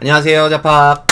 안녕하세요 자팍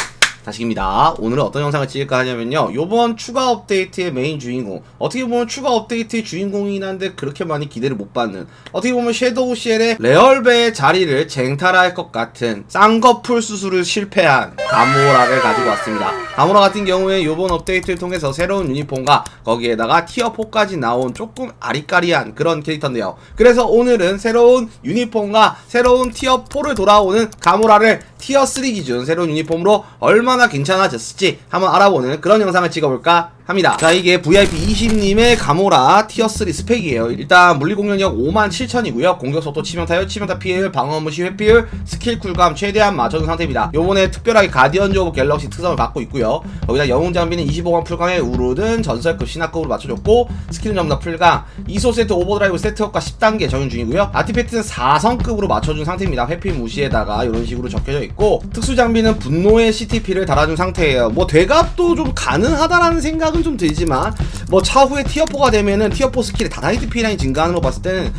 다식입니다. 오늘은 어떤 영상을 찍을까 하냐면요. 요번 추가 업데이트의 메인 주인공. 어떻게 보면 추가 업데이트의 주인공이긴 한데 그렇게 많이 기대를 못 받는. 어떻게 보면 섀도우 쉘의 레얼배의 자리를 쟁탈할 것 같은 쌍꺼풀 수술을 실패한 가모라를 가지고 왔습니다. 가모라 같은 경우에 요번 업데이트를 통해서 새로운 유니폼과 거기에다가 티어 4까지 나온 조금 아리까리한 그런 캐릭터인데요. 그래서 오늘은 새로운 유니폼과 새로운 티어 4를 돌아오는 가모라를 티어 3 기준 새로운 유니폼으로 얼마나 괜찮아졌을지 한번 알아보는 그런 영상을 찍어볼까 합니다. 자, 이게 VIP 20님의 가모라 티어 3 스펙이에요. 일단 물리 공격력 57,000이고요. 공격 속도, 치명타율, 치명타 피해율, 방어 무시 회피율, 스킬 쿨감 최대한 맞춰준 상태입니다. 요번에 특별하게 가디언즈 오브 갤럭시 특성을 갖고 있고요. 거기다 영웅 장비는 25만 풀강의 우르든 전설급 신화급으로 맞춰줬고 스킬은 전부 다 풀강, 이소 세트 오버드라이브 세트업과 10단계 적용 중이고요. 아티팩트는 4성급으로 맞춰준 상태입니다. 회피 무시에다가 이런 식으로 적혀져 있고 특수 장비는 분노의 CTP를 달아준 상태예요. 뭐 되갑도 좀 가능하다라는 생각은 좀 들지만 뭐 차후에 티어4가 되면은 티어4 스킬이 다다이트 피라인 증가하는 거 봤을 때는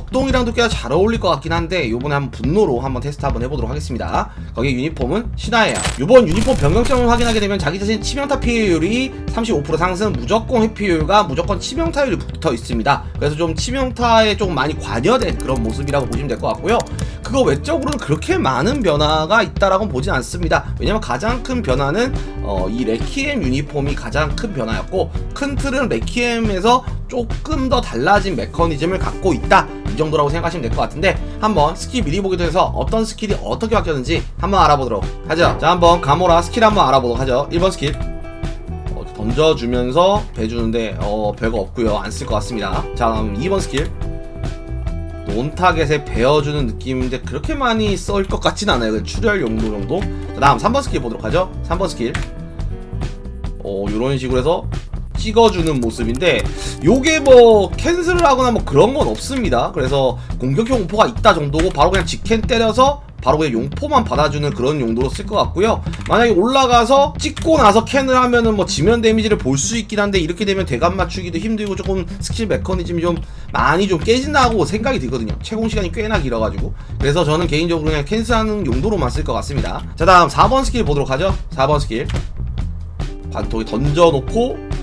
격동이랑도 꽤잘 어울릴 것 같긴 한데 요번에 한번 분노로 한번 테스트 한번 해보도록 하겠습니다. 거기 유니폼은 신화예요. 요번 유니폼 변경점을 확인하게 되면 자기 자신 치명타 피해율이 35% 상승, 무조건 회피율과 무조건 치명타율이 붙어 있습니다. 그래서 좀 치명타에 좀 많이 관여된 그런 모습이라고 보시면 될 것 같고요. 그거 외적으로는 그렇게 많은 변화가 있다라고 보진 않습니다. 왜냐면 가장 큰 변화는 어, 이 레키엠 유니폼이 가장 큰 변화였고 큰 틀은 레키엠에서 조금 더 달라진 메커니즘을 갖고 있다 이 정도라고 생각하시면 될 것 같은데 한번 스킬 미리 보기도 해서 어떤 스킬이 어떻게 바뀌었는지 한번 알아보도록 하죠. 자 한번 가모라 스킬 한번 알아보도록 하죠. 1번 스킬 어, 던져주면서 배주는데 어 별거 없고요 안 쓸 것 같습니다. 자 다음 2번 스킬 논타겟에 베어주는 느낌인데 그렇게 많이 썰것 같진 않아요. 출혈 용도 정도. 자, 다음 3번 스킬 보도록 하죠. 3번 스킬. 어, 요런 식으로 해서 찍어주는 모습인데 요게 뭐 캔슬을 하거나 뭐 그런 건 없습니다. 그래서 공격형 공포가 있다 정도고 바로 그냥 직캔 때려서 바로 그냥 용포만 받아주는 그런 용도로 쓸 것 같고요. 만약에 올라가서 찍고 나서 캔을 하면은 뭐 지면 데미지를 볼 수 있긴 한데 이렇게 되면 대감 맞추기도 힘들고 조금 스킬 메커니즘이 좀 많이 좀 깨진다고 생각이 들거든요. 채공 시간이 꽤나 길어가지고 그래서 저는 개인적으로 그냥 캔슬하는 용도로만 쓸 것 같습니다. 자 다음 4번 스킬 보도록 하죠. 4번 스킬 관통에 던져놓고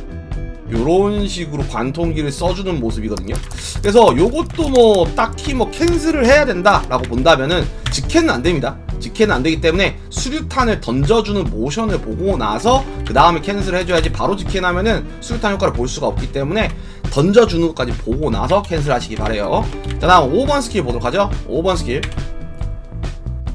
요런 식으로 관통기를 써주는 모습이거든요. 그래서 요것도 뭐 딱히 뭐 캔슬을 해야 된다 라고 본다면은 직캔은 안 됩니다. 직캔은 안 되기 때문에 수류탄을 던져주는 모션을 보고 나서 그 다음에 캔슬을 해줘야지 바로 직캔하면은 수류탄 효과를 볼 수가 없기 때문에 던져주는 것까지 보고 나서 캔슬하시기 바래요. 자 다음 5번 스킬 보도록 하죠. 5번 스킬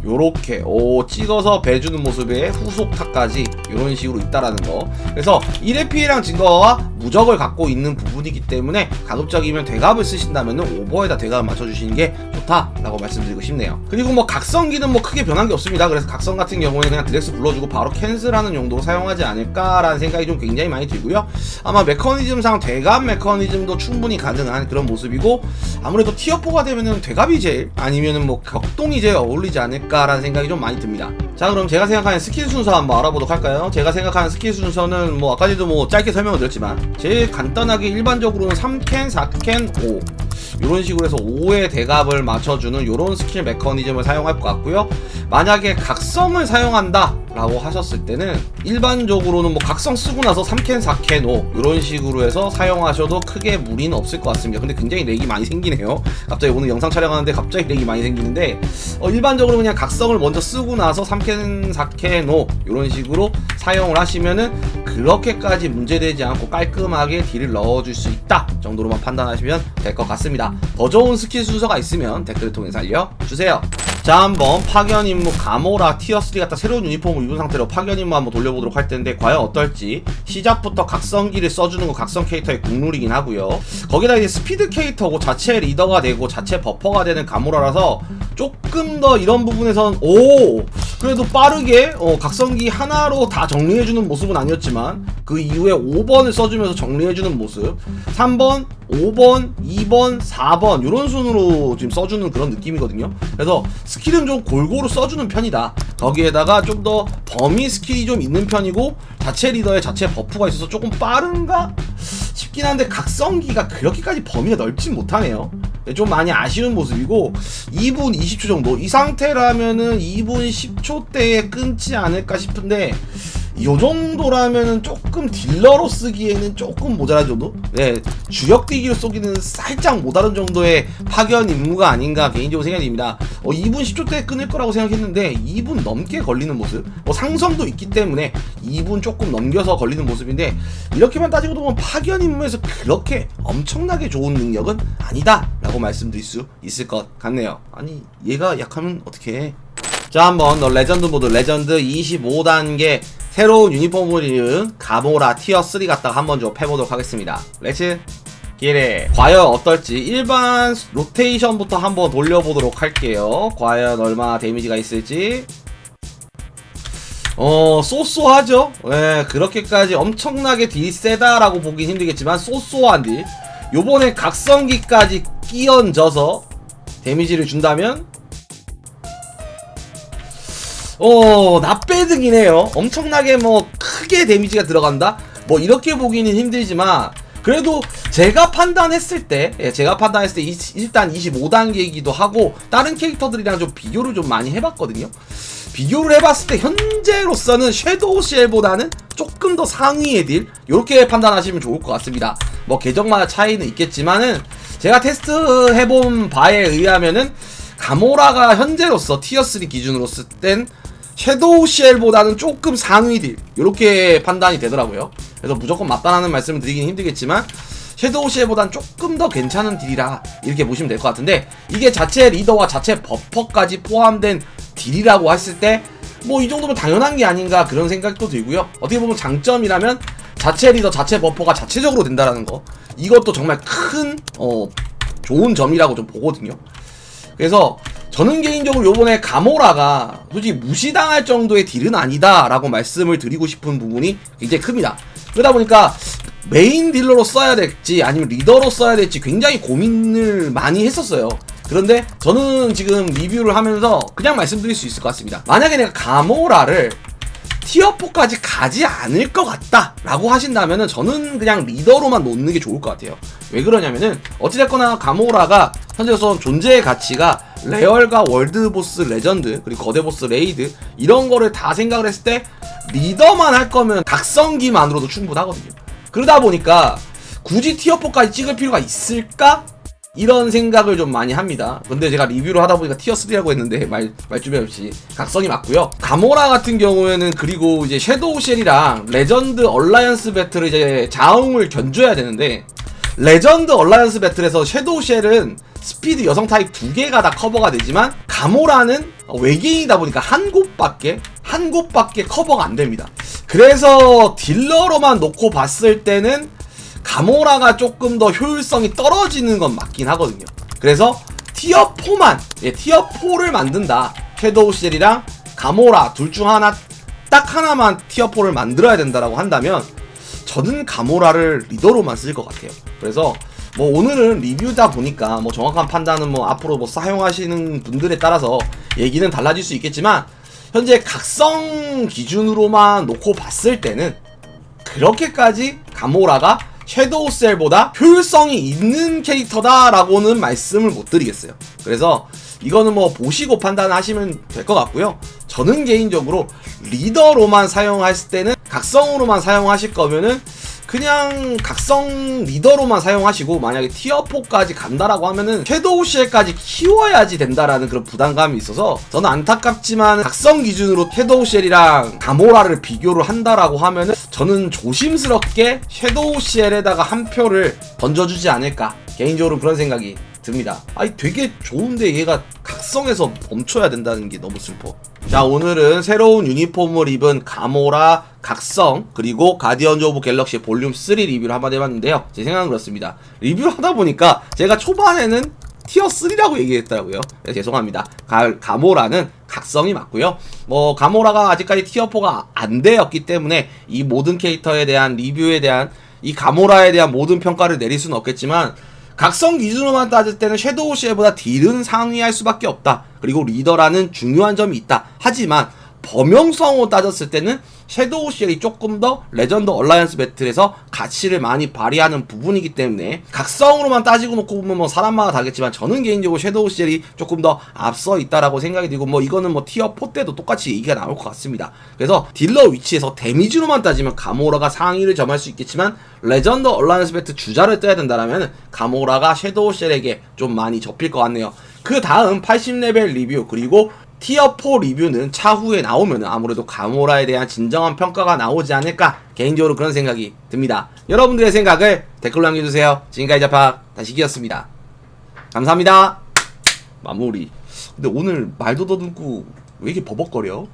요렇게 오 찍어서 배주는 모습의 후속타까지 이런 식으로 있다라는 거. 그래서 1회 피해량 증거와 무적을 갖고 있는 부분이기 때문에 가급적이면 대갑을 쓰신다면 오버에다 대갑을 맞춰주시는 게 좋다라고 말씀드리고 싶네요. 그리고 뭐 각성기는 뭐 크게 변한 게 없습니다. 그래서 각성 같은 경우에 그냥 드렉스 불러주고 바로 캔슬하는 용도로 사용하지 않을까라는 생각이 좀 굉장히 많이 들고요. 아마 메커니즘상 대갑 메커니즘도 충분히 가능한 그런 모습이고 아무래도 티어4가 되면은 대갑이 제일 아니면은 뭐 격동이 제일 어울리지 않을까라는 생각이 좀 많이 듭니다. 자 그럼 제가 생각하는 스킬 순서 한번 알아보도록 할까요? 제가 생각하는 스킬 순서는 뭐 아까도 뭐 짧게 설명을 드렸지만 제일 간단하게 일반적으로는 3캔, 4캔, 5 이런 식으로 해서 5의 대갑을 맞춰주는 이런 스킬 메커니즘을 사용할 것 같고요. 만약에 각성을 사용한다 라고 하셨을 때는 일반적으로는 뭐 각성 쓰고 나서 3캔, 4캔, 5 이런 식으로 해서 사용하셔도 크게 무리는 없을 것 같습니다. 근데 굉장히 렉이 많이 생기네요. 갑자기 오늘 영상 촬영하는데 갑자기 렉이 많이 생기는데 어, 일반적으로 그냥 각성을 먼저 쓰고 나서 3캔, 4캔, 5 이런 식으로 사용을 하시면은 그렇게까지 문제되지 않고 깔끔하게 딜을 넣어줄 수 있다 정도로만 판단하시면 될 것 같습니다. 더 좋은 스킬 순서가 있으면 댓글을 통해서 알려주세요. 자 한번 파견 임무 가모라 티어3 같다 새로운 유니폼을 입은 상태로 파견 임무 한번 돌려보도록 할 텐데 과연 어떨지. 시작부터 각성기를 써주는 거 각성 캐릭터의 국룰이긴 하고요. 거기다 이제 스피드 캐릭터고 자체 리더가 되고 자체 버퍼가 되는 가모라라서 조금 더 이런 부분에선 오 그래도 빠르게 어, 각성기 하나로 다 정리해주는 모습은 아니었지만 그 이후에 5번을 써주면서 정리해주는 모습 3번 5번, 2번, 4번 이런 순으로 지금 써주는 그런 느낌이거든요. 그래서 스킬은 좀 골고루 써주는 편이다. 거기에다가 좀 더 범위 스킬이 좀 있는 편이고 자체 리더의 자체 버프가 있어서 조금 빠른가 싶긴 한데 각성기가 그렇게까지 범위가 넓진 못하네요. 좀 많이 아쉬운 모습이고 2분 20초 정도. 이 상태라면은 2분 10초 대에 끊지 않을까 싶은데 요 정도라면은 조금 딜러로 쓰기에는 조금 모자란 정도? 네, 주력 뛰기로 쏘기는 살짝 모자란 정도의 파견 임무가 아닌가 개인적으로 생각이 듭니다. 어, 2분 10초대에 끊을 거라고 생각했는데 2분 넘게 걸리는 모습. 뭐 상성도 있기 때문에 2분 조금 넘겨서 걸리는 모습인데 이렇게만 따지고 보면 파견 임무에서 그렇게 엄청나게 좋은 능력은 아니다 라고 말씀드릴 수 있을 것 같네요. 아니 얘가 약하면 어떻게 해? 자 한번 너 레전드 모드 레전드 25단계 새로운 유니폼을 입은 가모라 티어 3 갖다가 한번 좀 해보도록 하겠습니다. 렛츠? 기레 과연 어떨지 일반 로테이션부터 한번 돌려보도록 할게요. 과연 얼마나 데미지가 있을지. 어 쏘쏘하죠? 예 그렇게까지 엄청나게 딜 세다라고 보긴 힘들겠지만 쏘쏘한 딜. 요번에 각성기까지 끼얹어서 데미지를 준다면 어, 나빼드긴 해요. 엄청나게 뭐 크게 데미지가 들어간다? 뭐 이렇게 보기는 힘들지만 그래도 제가 판단했을 때, 예, 제가 판단했을 때 이- 일단 25단계이기도 하고 다른 캐릭터들이랑 좀 비교를 좀 많이 해봤거든요. 비교를 해봤을 때 현재로서는 섀도우 쉘보다는 조금 더 상위의 딜 이렇게 판단하시면 좋을 것 같습니다. 뭐 계정마다 차이는 있겠지만은 제가 테스트 해본 바에 의하면은 가모라가 현재로서 티어 3 기준으로 쓸 땐 섀도우 쉘보다는 조금 상위 딜 이렇게 판단이 되더라고요. 그래서 무조건 맞다라는 말씀을 드리긴 힘들겠지만 섀도우 쉘보단 조금 더 괜찮은 딜이라 이렇게 보시면 될 것 같은데 이게 자체 리더와 자체 버퍼까지 포함된 딜이라고 했을 때 뭐 이 정도면 당연한 게 아닌가 그런 생각도 들고요. 어떻게 보면 장점이라면 자체 리더 자체 버퍼가 자체적으로 된다라는 거 이것도 정말 큰 어, 좋은 점이라고 좀 보거든요. 그래서 저는 개인적으로 요번에 가모라가 솔직히 무시당할 정도의 딜은 아니다라고 말씀을 드리고 싶은 부분이 굉장히 큽니다. 그러다 보니까 메인 딜러로 써야 될지 아니면 리더로 써야 될지 굉장히 고민을 많이 했었어요. 그런데 저는 지금 리뷰를 하면서 그냥 말씀드릴 수 있을 것 같습니다. 만약에 내가 가모라를 티어4까지 가지 않을 것 같다 라고 하신다면은 저는 그냥 리더로만 놓는 게 좋을 것 같아요 왜 그러냐면은 어찌됐거나 가모라가 현재로서 존재의 가치가 레얼과 월드보스 레전드 그리고 거대보스 레이드 이런 거를 다 생각을 했을 때 리더만 할 거면 각성기만으로도 충분하거든요 그러다 보니까 굳이 티어4까지 찍을 필요가 있을까? 이런 생각을 좀 많이 합니다. 근데 제가 리뷰를 하다 보니까 티어 3라고 했는데 말 말주변 없이 각성이 맞고요. 가모라 같은 경우에는 그리고 이제 섀도우 쉘이랑 레전드 얼라이언스 배틀을 이제 자웅을 견줘야 되는데 레전드 얼라이언스 배틀에서 섀도우 쉘은 스피드 여성 타입 두 개가 다 커버가 되지만 가모라는 외계인이다 보니까 한 곳밖에 한 곳밖에 커버가 안 됩니다. 그래서 딜러로만 놓고 봤을 때는 가모라가 조금 더 효율성이 떨어지는 건 맞긴 하거든요. 그래서 티어 4만 예, 티어 4를 만든다. 섀도우 쉘이랑 가모라 둘 중 하나 딱 하나만 티어 4를 만들어야 된다라고 한다면 저는 가모라를 리더로만 쓸 것 같아요. 그래서 뭐 오늘은 리뷰다 보니까 뭐 정확한 판단은 뭐 앞으로 뭐 사용하시는 분들에 따라서 얘기는 달라질 수 있겠지만 현재 각성 기준으로만 놓고 봤을 때는 그렇게까지 가모라가 섀도우 셀보다 효율성이 있는 캐릭터다라고는 말씀을 못 드리겠어요. 그래서 이거는 뭐 보시고 판단하시면 될 것 같고요. 저는 개인적으로 리더로만 사용했을 때는 각성으로만 사용하실 거면은 그냥 각성 리더로만 사용하시고 만약에 티어 4까지 간다라고 하면은 섀도우 쉘까지 키워야지 된다라는 그런 부담감이 있어서 저는 안타깝지만 각성 기준으로 섀도우 쉘이랑 가모라를 비교를 한다라고 하면은 저는 조심스럽게 섀도우 쉘에다가 한 표를 던져주지 않을까. 개인적으로 그런 생각이 듭니다. 아니 되게 좋은데 얘가 각성에서 멈춰야 된다는 게 너무 슬퍼. 자 오늘은 새로운 유니폼을 입은 가모라 각성 그리고 가디언즈 오브 갤럭시 볼륨 3 리뷰를 한번 해봤는데요. 제 생각은 그렇습니다. 리뷰를 하다 보니까 제가 초반에는 티어 3라고 얘기했더라고요. 네, 죄송합니다. 가, 가모라는 각성이 맞고요. 뭐 가모라가 아직까지 티어 4가 안 되었기 때문에 이 모든 캐릭터에 대한 리뷰에 대한 이 가모라에 대한 모든 평가를 내릴 수는 없겠지만 각성 기준으로만 따질 때는 섀도우 쉘보다 딜은 상위할 수밖에 없다. 그리고 리더라는 중요한 점이 있다. 하지만 범용성으로 따졌을 때는 섀도우 쉘이 조금 더 레전드 얼라이언스 배틀에서 가치를 많이 발휘하는 부분이기 때문에 각성으로만 따지고 놓고 보면 뭐 사람마다 다르겠지만 저는 개인적으로 섀도우 쉘이 조금 더 앞서 있다라고 생각이 들고 뭐 이거는 뭐 티어 4 때도 똑같이 얘기가 나올 것 같습니다. 그래서 딜러 위치에서 데미지로만 따지면 가모라가 상위를 점할 수 있겠지만 레전드 얼라이언스 배틀 주자를 떠야 된다라면 가모라가 섀도우 쉘에게 좀 많이 접힐 것 같네요. 그 다음 80레벨 리뷰 그리고 티어 4 리뷰는 차후에 나오면 아무래도 가모라에 대한 진정한 평가가 나오지 않을까 개인적으로 그런 생각이 듭니다. 여러분들의 생각을 댓글로 남겨주세요. 지금까지 자파 다시기였습니다. 감사합니다. 마무리. 근데 오늘 말도 더듬고 왜 이렇게 버벅거려?